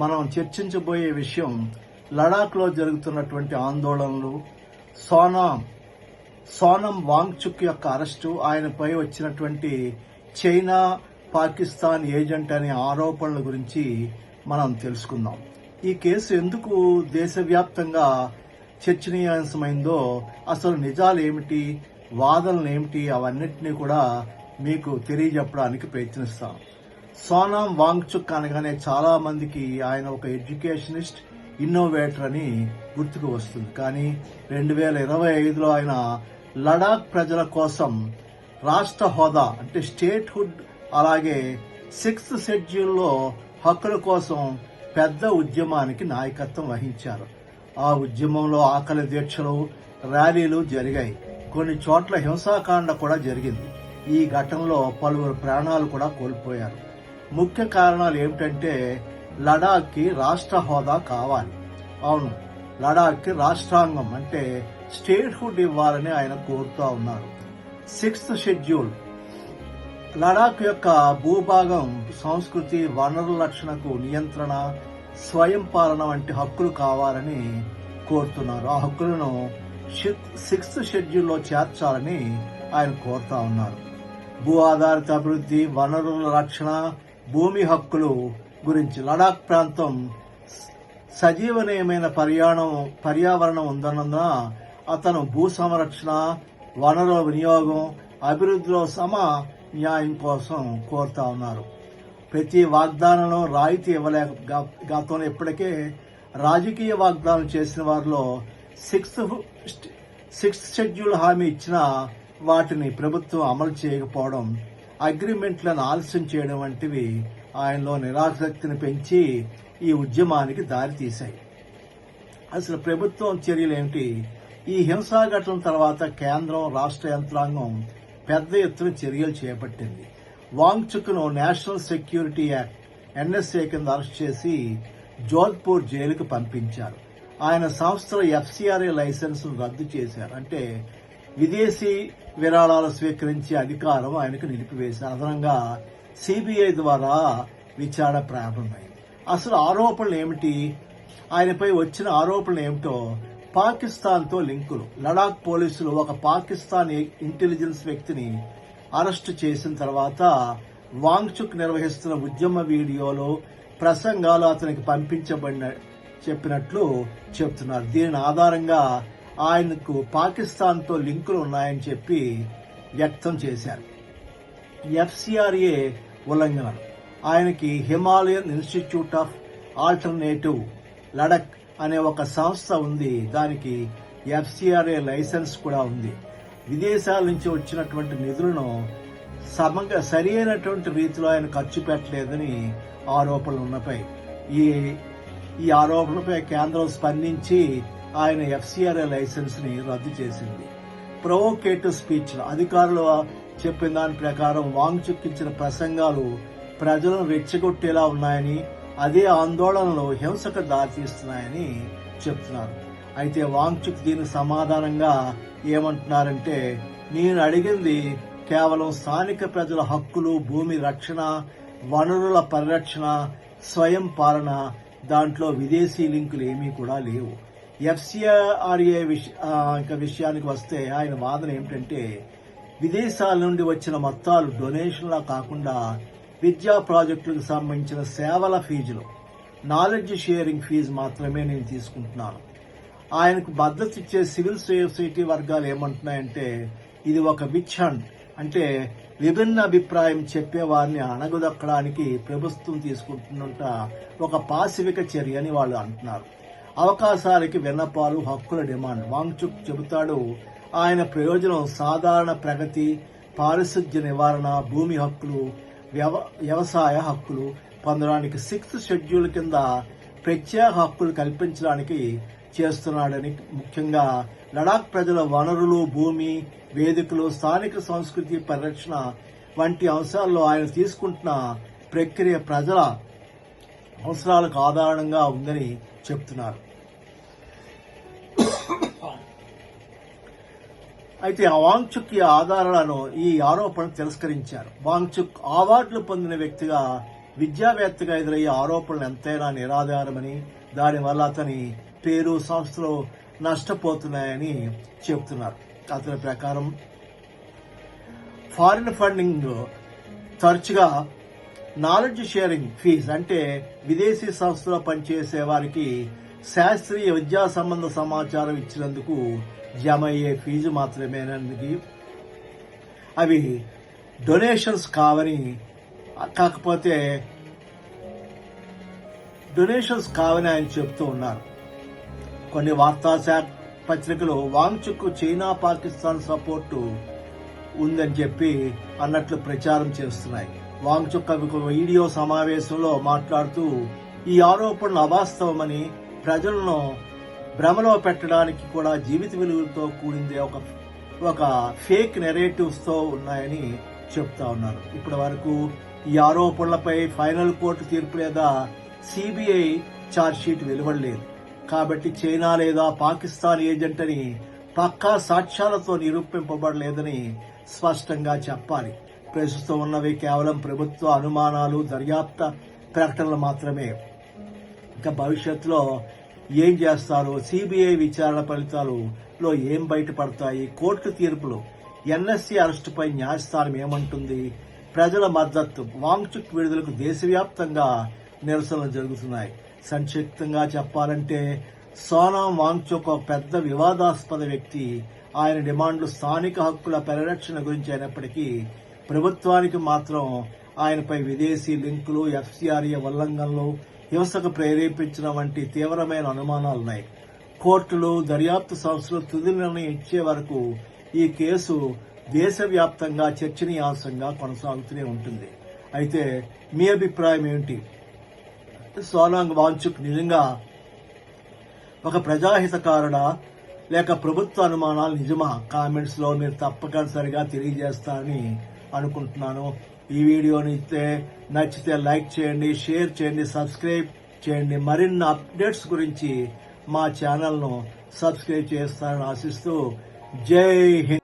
మనం చర్చించబోయే విషయం లడాఖ్లో జరుగుతున్నటువంటి ఆందోళనలు సోనా సోనం వాంగ్చుక్ యొక్క అరెస్టు ఆయనపై వచ్చినటువంటి చైనా పాకిస్తాన్ ఏజెంట్ అనే ఆరోపణల గురించి మనం తెలుసుకుందాం. ఈ కేసు ఎందుకు దేశవ్యాప్తంగా చర్చనీయాంశమైందో అసలు నిజాలు ఏమిటి వాదనలు ఏమిటి అవన్నిటినీ కూడా మీకు తెలియజెప్పడానికి ప్రయత్నిస్తాం. సోనాం వాంగ్చుక్ అనగానే చాలా మందికి ఆయన ఒక ఎడ్యుకేషనిస్ట్ ఇన్నోవేటర్ అని గుర్తుకు వస్తుంది. కానీ రెండు వేల ఇరవై ఐదులో ఆయన లడాక్ ప్రజల కోసం రాష్ట్ర హోదా అంటే స్టేట్ హుడ్ అలాగే సిక్స్త్ షెడ్యూల్లో హక్కుల కోసం పెద్ద ఉద్యమానికి నాయకత్వం వహించారు. ఆ ఉద్యమంలో ఆకలి దీక్షలు ర్యాలీలు జరిగాయి. కొన్ని చోట్ల హింసాకాండ కూడా జరిగింది. ఈ ఘటనలో పలువురు ప్రాణాలు కూడా కోల్పోయారు. ముఖ్య కారణాలు ఏమిటంటే లడాఖ్కి రాష్ట్ర హోదా కావాలి. అవును లడాఖ్కి రాష్ట్రాంగం అంటే స్టేట్ హుడ్ ఇవ్వాలని ఆయన కోరుతూ ఉన్నారు. Sixth schedule. లడాక్ యొక్క భూభాగం సంస్కృతి వనరుల రక్షణకు నియంత్రణ స్వయం పాలన వంటి హక్కులు కావాలని కోరుతున్నారు. ఆ హక్కులను సిక్స్త్ షెడ్యూల్లో చేర్చాలని ఆయన కోరుతా ఉన్నారు. భూ ఆధారిత అభివృద్ధి వనరుల రక్షణ భూమి హక్కులు గురించి. లడాక్ ప్రాంతం సజీవనీయమైన పర్యాణం పర్యావరణం ఉందన్న అతను భూ సంరక్షణ వనరుల వినియోగం అభివృద్ధిలో సమ న్యాయం కోసం కోరుతా ఉన్నారు. ప్రతి వాగ్దానంలో రాయితీ ఇవ్వలేక గతంలో ఇప్పటికే రాజకీయ వాగ్దానం చేసిన వారిలో సిక్స్త్ సిక్స్త్ షెడ్యూల్ హామీ ఇచ్చిన వాటిని ప్రభుత్వం అమలు చేయకపోవడం అగ్రిమెంట్లను ఆలస్యం చేయడం వంటివి ఆయనలో నిరాసక్తిని పెంచి ఈ ఉద్యమానికి దారితీశాయి అసలు ప్రభుత్వం చర్యలు ఏమిటి? ఈ హింసా ఘటన తర్వాత కేంద్రం రాష్ట్ర యంత్రాంగం పెద్ద ఎత్తున చర్యలు చేపట్టింది. వాంగ్చుక్ను నేషనల్ సెక్యూరిటీ యాక్ట్ ఎన్ఎస్ఏ కింద అరెస్ట్ చేసి జోధ్పూర్ జైలుకు పంపించారు. ఆయన సంస్థల ఎఫ్సిఆర్ఏ లైసెన్స్ను రద్దు చేశారు. అంటే విదేశీ విరాళాలు స్వీకరించే అధికారం ఆయనకు నిలిపివేసి అదనంగా సిబిఐ ద్వారా విచారణ ప్రారంభమైంది. అసలు ఆరోపణలు ఏమిటి? ఆయనపై వచ్చిన ఆరోపణలు ఏమిటో పాకిస్తాన్తో లింకులు. లడాక్ పోలీసులు ఒక పాకిస్తాన్ ఇంటెలిజెన్స్ వ్యక్తిని అరెస్టు చేసిన తర్వాత వాంగ్చుక్ నిర్వహిస్తున్న ఉద్యమ వీడియోలు ప్రసంగాలు అతనికి పంపించబడిన చెప్పినట్లు చెప్తున్నారు. దీని ఆధారంగా ఆయనకు పాకిస్తాన్తో లింకులు ఉన్నాయని చెప్పి వ్యక్తం చేశారు. ఎఫ్సిఆర్ఏ ఉల్లంఘనలు ఆయనకి Himalayan institute of alternative Ladakh అనే ఒక సంస్థ ఉంది. దానికి ఎఫ్సిఆర్ఏ లైసెన్స్ కూడా ఉంది. విదేశాల నుంచి వచ్చినటువంటి నిధులను సమగ్ర సరి అయినటువంటి రీతిలో ఆయన ఖర్చు పెట్టలేదని ఆరోపణలు ఉన్నపై ఈ ఈ ఆరోపణలపై కేంద్రం స్పందించి ఆయన ఎఫ్సిఆర్ఏ లైసెన్స్ని రద్దు చేసింది. ప్రొవోకేటివ్ స్పీచ్ అధికారులు చెప్పిన దాని ప్రకారం వాంగ్చుక్ ఇచ్చిన ప్రసంగాలు ప్రజలను రెచ్చగొట్టేలా ఉన్నాయని అదే ఆందోళనలో హింసకు దారితీస్తున్నాయని చెప్తున్నారు. అయితే వాంగ్చుక్ దీని సమాధానంగా ఏమంటున్నారంటే నేను అడిగింది కేవలం స్థానిక ప్రజల హక్కులు భూమి రక్షణ వనరుల పరిరక్షణ స్వయం పాలన దాంట్లో విదేశీ లింకులు ఏమీ కూడా లేవు. ఎఫ్సిఆర్ఏ విష- ఇంకా విషయానికి వస్తే ఆయన వాదన ఏమిటంటే విదేశాల నుండి వచ్చిన మొత్తాలు డొనేషన్లా కాకుండా విద్యా ప్రాజెక్టులకు సంబంధించిన సేవల ఫీజులు నాలెడ్జ్ షేరింగ్ ఫీజు మాత్రమే నేను తీసుకుంటున్నాను. ఆయనకు భద్రత ఇచ్చే సివిల్ సొసైటీ వర్గాలు ఏమంటున్నాయంటే ఇది ఒక విచ్ హండ్ అంటే విభిన్న అభిప్రాయం చెప్పే వారిని అణగదొక్కడానికి ప్రభుత్వం తీసుకుంటున్నంట ఒక పాశవిక చర్య అని వాళ్ళు అంటున్నారు. అవకాశాలకి విన్నపాలు హక్కుల డిమాండ్. వాంగ్చుక్ చెబుతాడు ఆయన ప్రయోజనం సాధారణ ప్రగతి పారిశుధ్య నివారణ భూమి హక్కులు వ్యవ- వ్యవసాయ హక్కులు పొందడానికి సిక్స్త్ షెడ్యూల్ కింద ప్రత్యేక హక్కులు కల్పించడానికి చేస్తున్నాడని ముఖ్యంగా లడాక్ ప్రజల వనరులు భూమి వేదికలు స్థానిక సంస్కృతి పరిరక్షణ వంటి అంశాల్లో ఆయన తీసుకుంటున్న ప్రక్రియ ప్రజల అవసరాలకు ఆధారంగా ఉందని చెప్తున్నారు. అయితే ఆ వాంగ్చుక్ ఈ ఆధారాలను ఈ ఆరోపణ తిరస్కరించారు. వాంగ్చుక్ అవార్డులు పొందిన వ్యక్తిగా విద్యావేత్తగా ఎదురయ్యే ఆరోపణలు ఎంతైనా నిరాధారమని దానివల్ల అతని పేరు సంస్థలు నష్టపోతున్నాయని చెబుతున్నారు అతని ప్రకారం ఫారిన్ ఫండింగ్ తరచుగా నాలెడ్జ్ షేరింగ్ ఫీజ్ అంటే విదేశీ సంస్థలో పనిచేసే వారికి శాస్త్రీయ విద్యా సంబంధ సమాచారం ఇచ్చినందుకు జమ అయ్యే ఫీజు మాత్రమేనది అవి డొనేషన్స్ కావని కాకపోతే డొనేషన్స్ కావని ఆయన చెబుతూ ఉన్నారు. కొన్ని వార్తా శాఖ పత్రికలు వాంగ్చుక్ చైనా పాకిస్తాన్ సపోర్టు ఉందని చెప్పి అన్నట్లు ప్రచారం చేస్తున్నాయి. వాంగ్చుక్క వీడియో సమావేశంలో మాట్లాడుతూ ఈ ఆరోపణలు అవాస్తవమని ప్రజలను భ్రమలో పెట్టడానికి కూడా జీవిత విలువలతో కూడిందే ఒక ఒక ఫేక్ నెరేటివ్స్తో ఉన్నాయని చెప్తా ఉన్నారు. ఇప్పటి వరకు ఈ ఆరోపణలపై ఫైనల్ కోర్టు తీర్పు లేదా సిబిఐ ఛార్జ్ షీట్ వెలువడలేదు. కాబట్టి చైనా లేదా పాకిస్తాన్ ఏజెంట్ అని పక్కా సాక్ష్యాలతో నిరూపింపబడలేదని స్పష్టంగా చెప్పాలి. ప్రస్తుతం ఉన్నవి కేవలం ప్రభుత్వ అనుమానాలు దర్యాప్త ప్రకటనలు మాత్రమే. ఇంకా భవిష్యత్తులో ఏం చేస్తారు? సిబిఐ విచారణ ఫలితాలు లో ఏం బయటపడతాయి? కోర్టు తీర్పులు ఎన్ఎస్సీ అరెస్టుపై న్యాయస్థానం ఏమంటుంది? ప్రజల మద్దతు వాంగ్చుక్ విడుదలకు దేశవ్యాప్తంగా నిరసనలు జరుగుతున్నాయి. సంక్షిప్తంగా చెప్పాలంటే సోనాం వాంగ్చుక్ ఒక పెద్ద వివాదాస్పద వ్యక్తి. ఆయన డిమాండ్లు స్థానిక హక్కుల పరిరక్షణ గురించి అయినప్పటికీ ప్రభుత్వానికి మాత్రం ఆయనపై విదేశీ లింకులు ఎఫ్సిఆర్ఏ ఉల్లంఘనలు హింసకు ప్రేరేపించిన వంటి తీవ్రమైన అనుమానాలున్నాయి. కోర్టులు దర్యాప్తు సంస్థలు తుది నిర్ణయం ఇచ్చే వరకు ఈ కేసు దేశవ్యాప్తంగా చర్చనీయాంశంగా కొనసాగుతూనే ఉంటుంది. అయితే మీ అభిప్రాయం ఏమిటి? సోనాంగ్ వాంచుక్ నిజంగా ఒక ప్రజాహితకారుడా? లేక ప్రభుత్వ అనుమానాలు నిజమా? కామెంట్స్లో మీరు తప్పనిసరిగా తెలియజేస్తారని అనుకుంటున్నాను. ఈ వీడియోని ఇస్తే నచ్చితే లైక్ చేయండి షేర్ చేయండి సబ్స్క్రైబ్ చేయండి. మరిన్ని అప్డేట్స్ గురించి మా ఛానల్ను సబ్స్క్రైబ్ చేస్తారని ఆశిస్తూ జై హింద్.